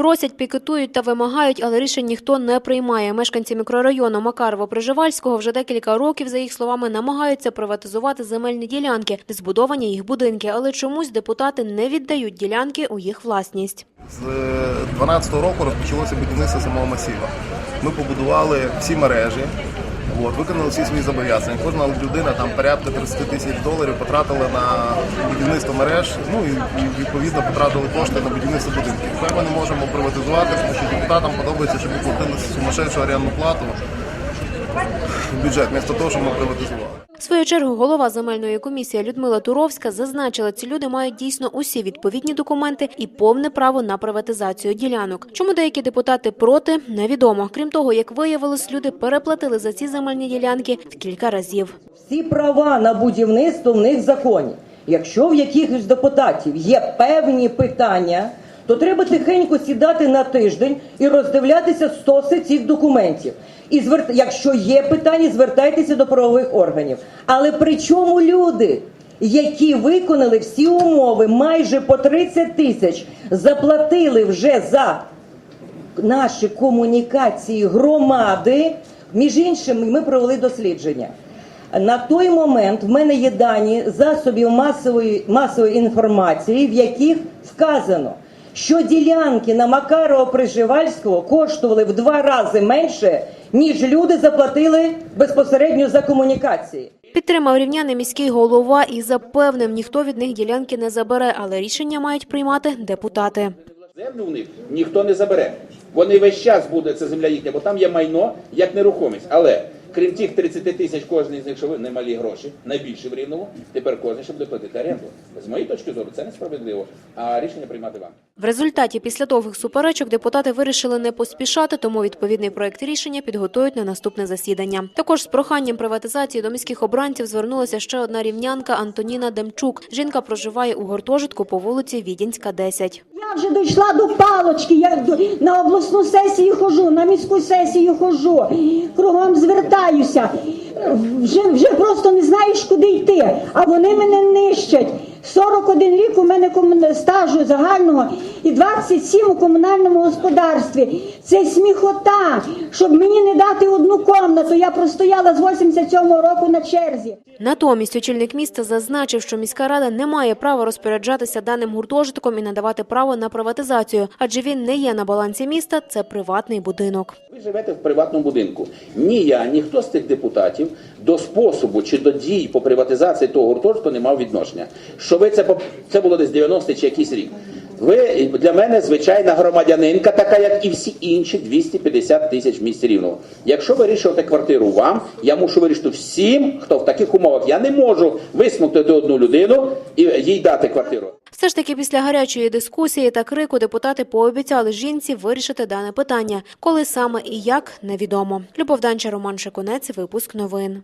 Просять, пікетують та вимагають, але рішень ніхто не приймає. Мешканці мікрорайону Макарово-Приживальського вже декілька років, за їх словами, намагаються приватизувати земельні ділянки, де збудовані їх будинки, але чомусь депутати не віддають ділянки у їх власність. З 2012 року розпочалося будівництво самого масіва. Ми побудували всі мережі, от, виконали всі свої зобов'язання. Кожна людина там порядка 30 тисяч доларів потратила на будівництво мереж, ну і, відповідно потратили кошти на будівництво будинків. Тепер ми не можемо приватизувати, тому що депутатам подобається, щоб ми платили сумасшедшу орендну плату в бюджет, вместо того, щоб ми приватизували. В свою чергу голова земельної комісії Людмила Туровська зазначила, ці люди мають дійсно усі відповідні документи і повне право на приватизацію ділянок. Чому деякі депутати проти, невідомо. Крім того, як виявилось, люди переплатили за ці земельні ділянки в кілька разів. Всі права на будівництво в них законі. Якщо в якихось депутатів є певні питання, то треба тихенько сідати на тиждень і роздивлятися стоси цих документів. І звер... якщо є питання, звертайтеся до правових органів. Але при чому люди, які виконали всі умови, майже по 30 тисяч, заплатили вже за наші комунікації громади. Між іншим, ми провели дослідження. На той момент в мене є дані засобів масової, масової інформації, в яких вказано, що ділянки на Макарова-Приживальського коштували в два рази менше, ніж люди заплатили безпосередньо за комунікації. Підтримав рівняний міський голова і запевнив, ніхто від них ділянки не забере, але рішення мають приймати депутати. Землю у них ніхто не забере. Вони весь час буде це земля їхня, бо там є майно як нерухомість. Але крім тих 30 тисяч, кожен з них, що ви немалі гроші, найбільше в рівному, тепер кожен ще буде платити оренду. З моєї точки зору, це несправедливо. А рішення приймати вам. В результаті після довгих суперечок депутати вирішили не поспішати, тому відповідний проект рішення підготують на наступне засідання. Також з проханням приватизації до міських обранців звернулася ще одна рівнянка Антоніна Демчук. Жінка проживає у гуртожитку по вулиці Відінська, 10. Я вже дійшла до палочки. Я на обласну сесію хожу, на міську сесію хожу, кругом звертаюся. Вже, вже просто не знаєш, куди йти. А вони мене нищать. 41 рік у мене стажу загального і 27 у комунальному господарстві. Це сміхота, щоб мені не дати одну комнату. Я простояла з 87-го року на черзі. Натомість очільник міста зазначив, що міська рада не має права розпоряджатися даним гуртожитком і надавати право на приватизацію, адже він не є на балансі міста, це приватний будинок. Ви живете в приватному будинку. Ні я, ніхто з тих депутатів до способу чи до дій по приватизації того гуртожитку не мав відношення. Що ви це це було десь 90 чи якийсь рік. Ви для мене звичайна громадянинка, така як і всі інші 250 тисяч в місті рівного. Якщо вирішувати квартиру вам, я мушу вирішити всім, хто в таких умовах. Я не можу висмокнути одну людину і їй дати квартиру. Все ж таки, після гарячої дискусії та крику депутати пообіцяли жінці вирішити дане питання. Коли саме і як невідомо. Любов Данча, Роман Шикунець, випуск новин.